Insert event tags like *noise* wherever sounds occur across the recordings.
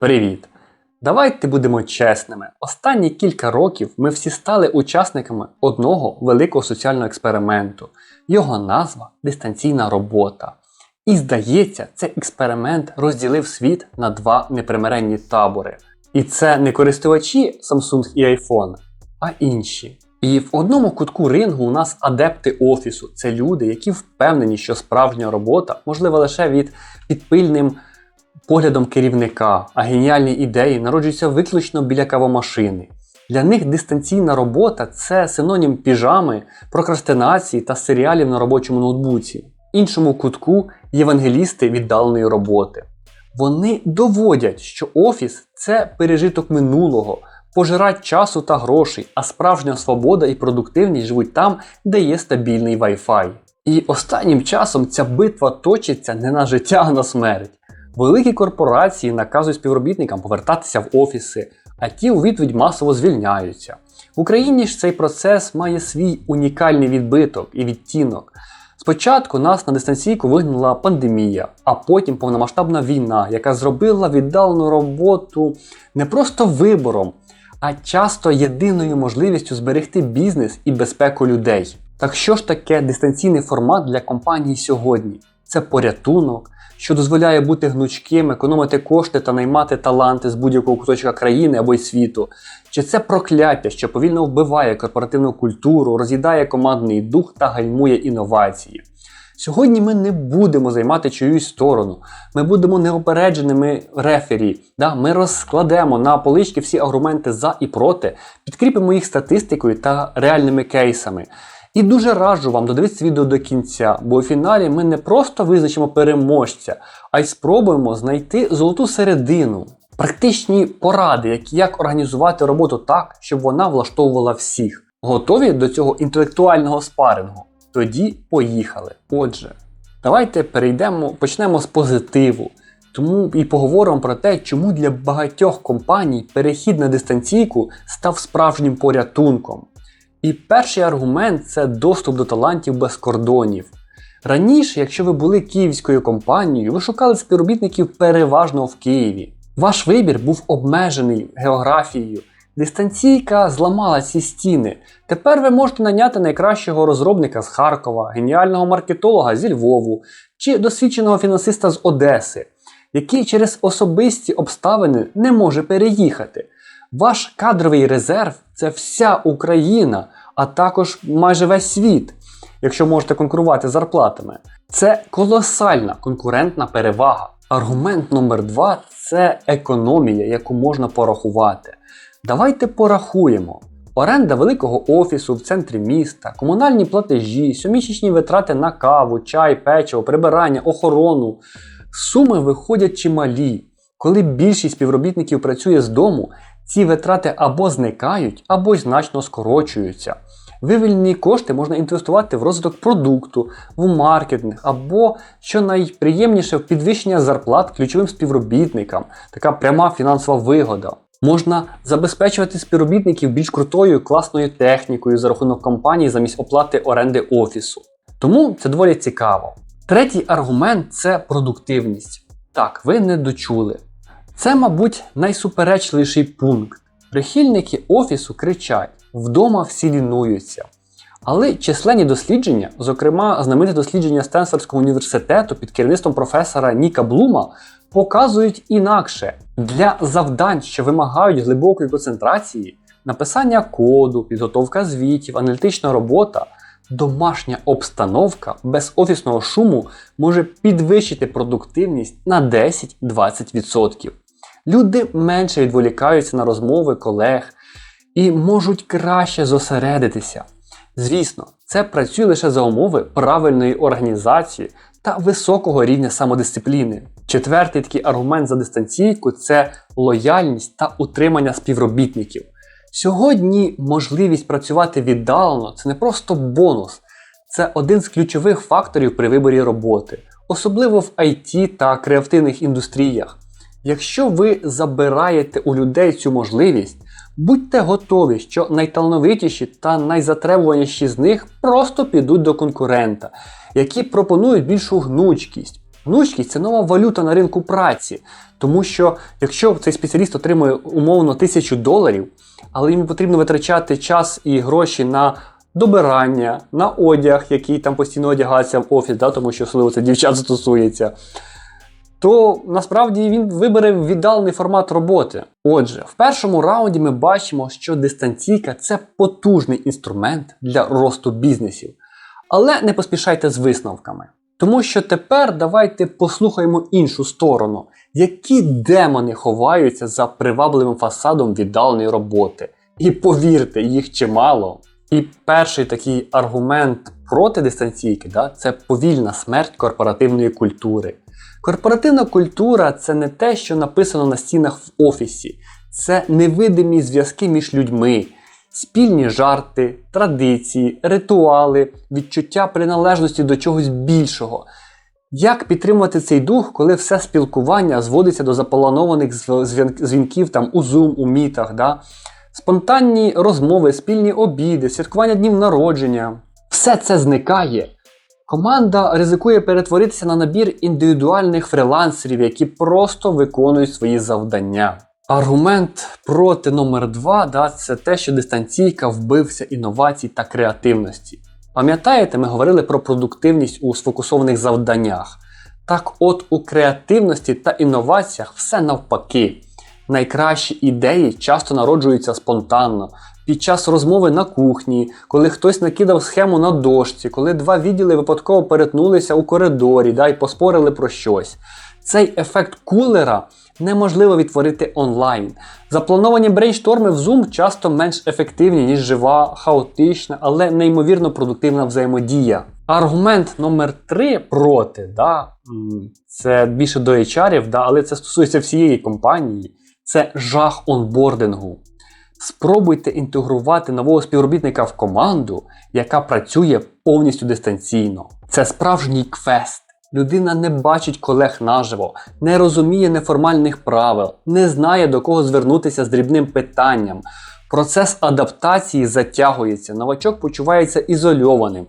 Привіт! Давайте будемо чесними. Останні кілька років ми всі стали учасниками одного великого соціального експерименту. Його назва дистанційна робота. І здається, цей експеримент розділив світ на два непримиренні табори. І це не користувачі Samsung і iPhone, а інші. І в одному кутку рингу у нас адепти офісу. Це люди, які впевнені, що справжня робота можлива лише від підпильним поглядом керівника, а геніальні ідеї народжуються виключно біля кавомашини. Для них дистанційна робота це синонім піжами, прокрастинації та серіалів на робочому ноутбуці. Іншому кутку євангелісти віддаленої роботи. Вони доводять, що офіс це пережиток минулого, пожирач часу та грошей, а справжня свобода і продуктивність живуть там, де є стабільний Wi-Fi. І останнім часом ця битва точиться не на життя, а на смерть. Великі корпорації наказують співробітникам повертатися в офіси, а ті у відповідь масово звільняються. В Україні ж цей процес має свій унікальний відбиток і відтінок. Спочатку нас на дистанційку вигнала пандемія, а потім повномасштабна війна, яка зробила віддалену роботу не просто вибором, а часто єдиною можливістю зберегти бізнес і безпеку людей. Так що ж таке дистанційний формат для компаній сьогодні? Це порятунок, що дозволяє бути гнучким, економити кошти та наймати таланти з будь-якого куточка країни або й світу. Чи це прокляття, що повільно вбиває корпоративну культуру, роз'їдає командний дух та гальмує інновації? Сьогодні ми не будемо займати чиюсь сторону, ми будемо неопередженими рефері. Да? Ми розкладемо на полички всі аргументи за і проти, підкріпимо їх статистикою та реальними кейсами. І дуже раджу вам додивитися відео до кінця, бо у фіналі ми не просто визначимо переможця, а й спробуємо знайти золоту середину. Практичні поради, як, як організувати роботу так, щоб вона влаштовувала всіх. Готові до цього інтелектуального спарингу? Тоді поїхали. Отже, давайте перейдемо, почнемо з позитиву. Тому і поговоримо про те, чому для багатьох компаній перехід на дистанційку став справжнім порятунком. І перший аргумент це доступ до талантів без кордонів. Раніше, якщо ви були київською компанією, ви шукали співробітників переважно в Києві. Ваш вибір був обмежений географією. Дистанційка зламала ці стіни. Тепер ви можете наняти найкращого розробника з Харкова, геніального маркетолога зі Львову чи досвідченого фінансиста з Одеси, який через особисті обставини не може переїхати. Ваш кадровий резерв це вся Україна, а також майже весь світ, якщо можете конкурувати зарплатами. Це колосальна конкурентна перевага. Аргумент номер два це економія, яку можна порахувати. Давайте порахуємо. Оренда великого офісу в центрі міста, комунальні платежі, щомісячні витрати на каву, чай, печиво, прибирання, охорону. Суми виходять чималі. Коли більшість співробітників працює з дому, ці витрати або зникають, або й значно скорочуються. Вивільні кошти можна інвестувати в розвиток продукту, в маркетинг, або, що найприємніше, в підвищення зарплат ключовим співробітникам, така пряма фінансова вигода. Можна забезпечувати співробітників більш крутою класною технікою за рахунок компанії замість оплати оренди офісу. Тому це доволі цікаво. Третій аргумент це продуктивність. Так, ви не дочули. Це, мабуть, найсуперечливіший пункт. Прихильники офісу кричать: вдома всі лінуються. Але численні дослідження, зокрема знамените дослідження Стенфордського університету під керівництвом професора Ніка Блума, показують інакше для завдань, що вимагають глибокої концентрації, написання коду, підготовка звітів, аналітична робота, домашня обстановка без офісного шуму може підвищити продуктивність на 10-20%. Люди менше відволікаються на розмови колег і можуть краще зосередитися. Звісно, це працює лише за умови правильної організації та високого рівня самодисципліни. Четвертий такий аргумент за дистанційку це лояльність та утримання співробітників. Сьогодні можливість працювати віддалено це не просто бонус, це один з ключових факторів при виборі роботи, особливо в IT та креативних індустріях. Якщо ви забираєте у людей цю можливість, будьте готові, що найталановитіші та найзатребуваніші з них просто підуть до конкурента, які пропонують більшу гнучкість, Гнучкість це нова валюта на ринку праці. Тому що якщо цей спеціаліст отримує умовно тисячу доларів, але йому потрібно витрачати час і гроші на добирання, на одяг, який там постійно одягається в офіс, да, тому що особливо це дівчат *laughs* стосується, то насправді він вибере віддалений формат роботи. Отже, в першому раунді ми бачимо, що дистанційка це потужний інструмент для росту бізнесів. Але не поспішайте з висновками. Тому що тепер давайте послухаємо іншу сторону, які демони ховаються за привабливим фасадом віддаленої роботи. І повірте, їх чимало. І перший такий аргумент проти дистанційки да, це повільна смерть корпоративної культури. Корпоративна культура це не те, що написано на стінах в офісі, це невидимі зв'язки між людьми, спільні жарти, традиції, ритуали, відчуття приналежності до чогось більшого. Як підтримувати цей дух, коли все спілкування зводиться до запланованих дзвінків там у Zoom, у мітах, да? спонтанні розмови, спільні обіди, святкування днів народження. Все це зникає. Команда ризикує перетворитися на набір індивідуальних фрилансерів, які просто виконують свої завдання. Аргумент проти номер два да, це те, що дистанційка вбився інновацій та креативності. Пам'ятаєте, ми говорили про продуктивність у сфокусованих завданнях. Так от у креативності та інноваціях все навпаки. Найкращі ідеї часто народжуються спонтанно, під час розмови на кухні, коли хтось накидав схему на дошці, коли два відділи випадково перетнулися у коридорі да, і поспорили про щось. Цей ефект кулера неможливо відтворити онлайн. Заплановані брейншторми в Zoom часто менш ефективні, ніж жива, хаотична, але неймовірно продуктивна взаємодія. Аргумент номер 3 проти, да, це більше до HR, да, але це стосується всієї компанії. Це жах онбордингу. Спробуйте інтегрувати нового співробітника в команду, яка працює повністю дистанційно. Це справжній квест. Людина не бачить колег наживо, не розуміє неформальних правил, не знає до кого звернутися з дрібним питанням. Процес адаптації затягується, новачок почувається ізольованим.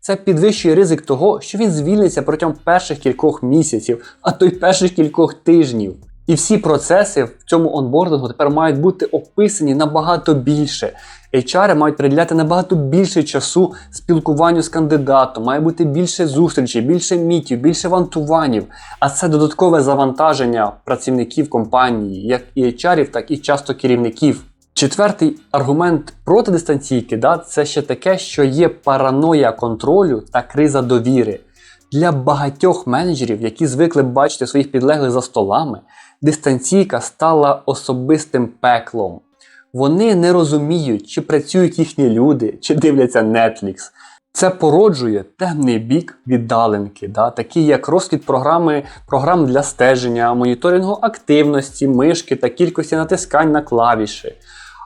Це підвищує ризик того, що він звільниться протягом перших кількох місяців, а то й перших кількох тижнів. І всі процеси в цьому онбордингу тепер мають бути описані набагато більше. HR мають приділяти набагато більше часу спілкуванню з кандидатом, має бути більше зустрічей, більше мітів, більше вантуванів. А це додаткове завантаження працівників компанії, як і HR, так і часто керівників. Четвертий аргумент проти дистанційки да, це ще таке, що є параноя контролю та криза довіри. Для багатьох менеджерів, які звикли бачити своїх підлеглих за столами, дистанційка стала особистим пеклом. Вони не розуміють, чи працюють їхні люди, чи дивляться Netflix. Це породжує темний бік віддаленки, да, такі як розкид програми, програм для стеження, моніторингу активності, мишки та кількості натискань на клавіші.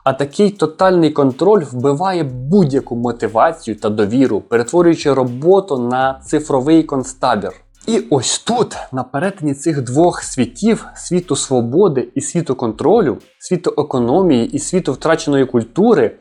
А такий тотальний контроль вбиває будь-яку мотивацію та довіру, перетворюючи роботу на цифровий концтабір. І ось тут, на перетині цих двох світів, світу свободи і світу контролю, світу економії і світу втраченої культури,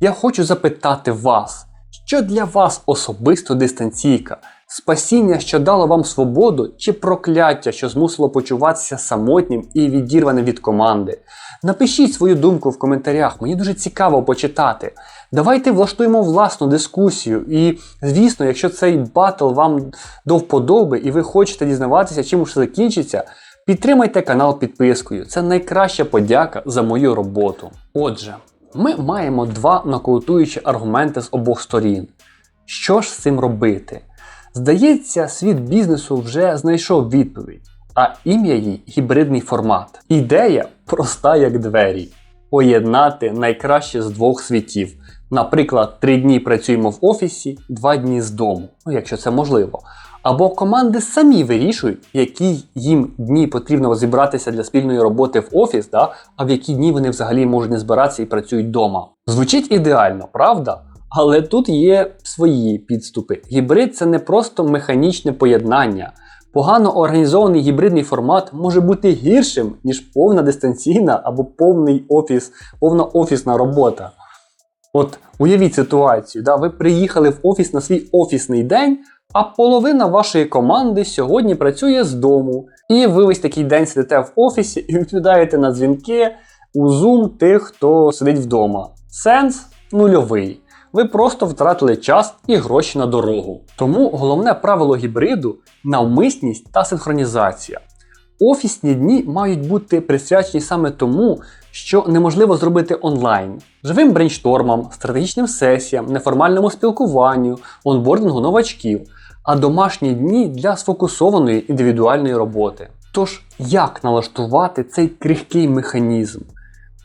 я хочу запитати вас, що для вас особисто дистанційка? Спасіння, що дало вам свободу, чи прокляття, що змусило почуватися самотнім і відірваним від команди? Напишіть свою думку в коментарях, мені дуже цікаво почитати. Давайте влаштуємо власну дискусію. І, звісно, якщо цей батл вам до вподоби і ви хочете дізнаватися, чим все закінчиться, підтримайте канал підпискою. Це найкраща подяка за мою роботу. Отже, ми маємо два нокаутуючі аргументи з обох сторін. Що ж з цим робити? Здається, світ бізнесу вже знайшов відповідь, а ім'я їй гібридний формат. Ідея проста як двері: поєднати найкраще з двох світів. Наприклад, три дні працюємо в офісі, два дні з дому, ну якщо це можливо. Або команди самі вирішують, які їм дні потрібно зібратися для спільної роботи в офіс, да, а в які дні вони взагалі можуть не збиратися і працюють вдома. Звучить ідеально, правда? Але тут є свої підступи. Гібрид це не просто механічне поєднання. Погано організований гібридний формат може бути гіршим, ніж повна дистанційна або повний офіс, повна офісна робота. От уявіть ситуацію, да, ви приїхали в офіс на свій офісний день, а половина вашої команди сьогодні працює з дому. І ви весь такий день сидите в офісі і відповідаєте на дзвінки у Zoom тих, хто сидить вдома. Сенс нульовий. Ви просто втратили час і гроші на дорогу. Тому головне правило гібриду навмисність та синхронізація. Офісні дні мають бути присвячені саме тому, що неможливо зробити онлайн, живим брейнштормам, стратегічним сесіям, неформальному спілкуванню, онбордингу новачків, а домашні дні для сфокусованої індивідуальної роботи. Тож, як налаштувати цей крихкий механізм?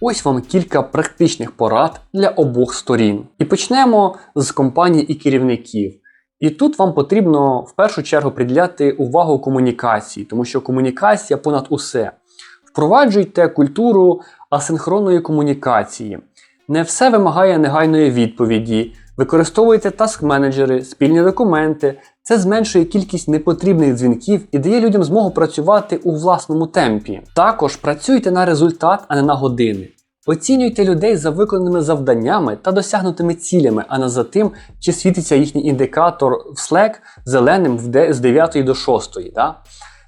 Ось вам кілька практичних порад для обох сторін. І почнемо з компаній і керівників. І тут вам потрібно в першу чергу приділяти увагу комунікації, тому що комунікація понад усе. Впроваджуйте культуру асинхронної комунікації. Не все вимагає негайної відповіді. Використовуйте таск-менеджери, спільні документи. Це зменшує кількість непотрібних дзвінків і дає людям змогу працювати у власному темпі. Також працюйте на результат, а не на години. Оцінюйте людей за виконаними завданнями та досягнутими цілями, а не за тим, чи світиться їхній індикатор в Slack зеленим з 9 до 6. Да?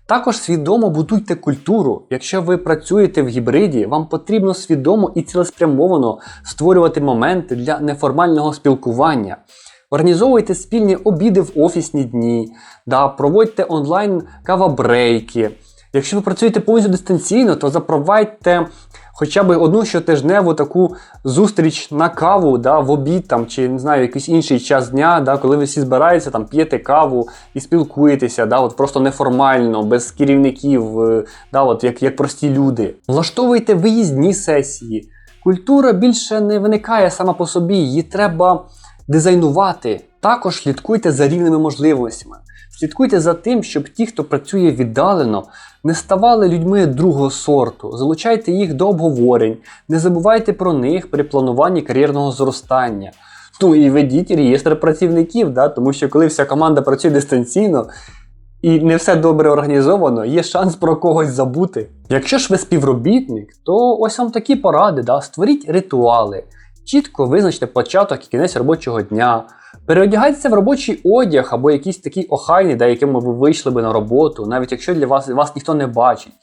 Також свідомо будуйте культуру. Якщо ви працюєте в гібриді, вам потрібно свідомо і цілеспрямовано створювати моменти для неформального спілкування. Організовуйте спільні обіди в офісні дні, да, проводьте онлайн кавабрейки. Якщо ви працюєте повністю дистанційно, то запровадьте хоча б одну щотижневу таку зустріч на каву да, в обід там, чи не знаю, якийсь інший час дня, да, коли ви всі збираєтеся, там, п'єте каву і спілкуєтеся, да, от просто неформально, без керівників, е, да, от, як, як прості люди. Влаштовуйте виїзні сесії. Культура більше не виникає сама по собі, її треба дизайнувати. Також слідкуйте за рівними можливостями. Слідкуйте за тим, щоб ті, хто працює віддалено, не ставали людьми другого сорту. Залучайте їх до обговорень, не забувайте про них при плануванні кар'єрного зростання. Ну і ведіть реєстр працівників, да? тому що коли вся команда працює дистанційно і не все добре організовано, є шанс про когось забути. Якщо ж ви співробітник, то ось вам такі поради, да? створіть ритуали, чітко визначте початок і кінець робочого дня. Переодягайтеся в робочий одяг або якийсь такий охайний, да, яким ви вийшли би на роботу, навіть якщо для вас вас ніхто не бачить.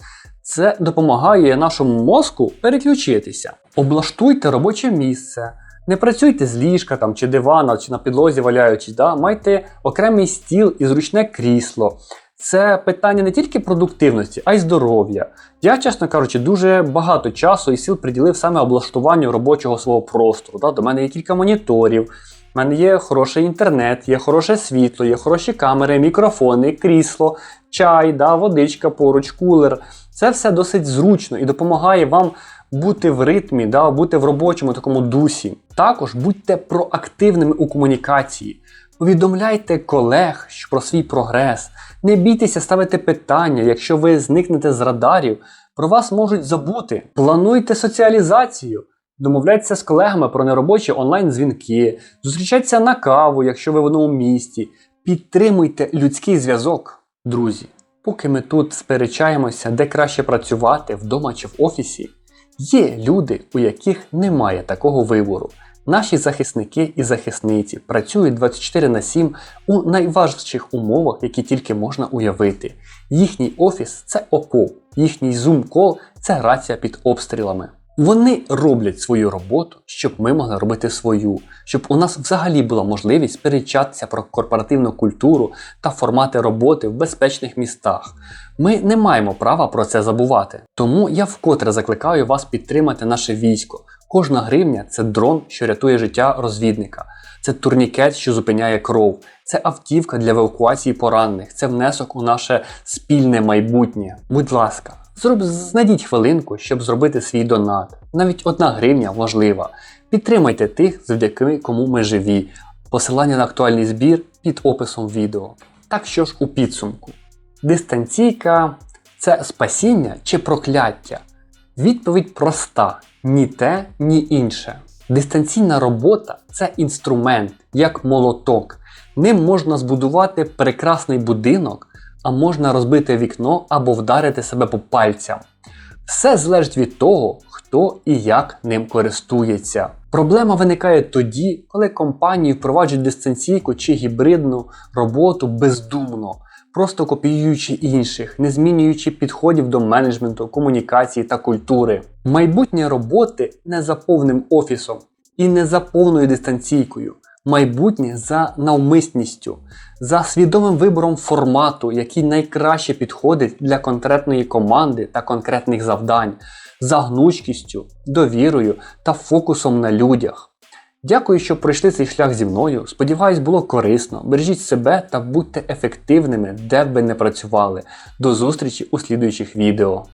Це допомагає нашому мозку переключитися. Облаштуйте робоче місце. Не працюйте з ліжка там, чи дивана, чи на підлозі валяючись. Да? Майте окремий стіл і зручне крісло. Це питання не тільки продуктивності, а й здоров'я. Я, чесно кажучи, дуже багато часу і сил приділив саме облаштуванню робочого свого простору. Да? До мене є кілька моніторів. У мене є хороший інтернет, є хороше світло, є хороші камери, мікрофони, крісло, чай, да, водичка поруч, кулер. Це все досить зручно і допомагає вам бути в ритмі, да, бути в робочому такому дусі. Також будьте проактивними у комунікації. Повідомляйте колег про свій прогрес. Не бійтеся ставити питання, якщо ви зникнете з радарів, про вас можуть забути. Плануйте соціалізацію. Домовляйтеся з колегами про неробочі онлайн-дзвінки, зустрічайтеся на каву, якщо ви в одному місті. Підтримуйте людський зв'язок, друзі. Поки ми тут сперечаємося, де краще працювати вдома чи в офісі, є люди, у яких немає такого вибору. Наші захисники і захисниці працюють 24 на 7 у найважчих умовах, які тільки можна уявити. Їхній офіс це окоп, їхній зум-кол це рація під обстрілами. Вони роблять свою роботу, щоб ми могли робити свою, щоб у нас взагалі була можливість сперечатися про корпоративну культуру та формати роботи в безпечних містах. Ми не маємо права про це забувати. Тому я вкотре закликаю вас підтримати наше військо. Кожна гривня це дрон, що рятує життя розвідника. Це турнікет, що зупиняє кров, це автівка для евакуації поранених, це внесок у наше спільне майбутнє. Будь ласка, зроб... знайдіть хвилинку, щоб зробити свій донат. Навіть одна гривня важлива. Підтримайте тих, завдяки кому ми живі. Посилання на актуальний збір під описом відео. Так що ж у підсумку. Дистанційка це спасіння чи прокляття? Відповідь проста: ні те, ні інше. Дистанційна робота це інструмент, як молоток. Ним можна збудувати прекрасний будинок, а можна розбити вікно або вдарити себе по пальцям. Все залежить від того, хто і як ним користується. Проблема виникає тоді, коли компанії впроваджують дистанційку чи гібридну роботу бездумно, просто копіюючи інших, не змінюючи підходів до менеджменту, комунікації та культури. Майбутнє роботи не за повним офісом і не за повною дистанційкою. Майбутнє за навмисністю, за свідомим вибором формату, який найкраще підходить для конкретної команди та конкретних завдань, за гнучкістю, довірою та фокусом на людях. Дякую, що пройшли цей шлях зі мною. Сподіваюсь, було корисно. Бережіть себе та будьте ефективними, де б ви не працювали. До зустрічі у слідуючих відео.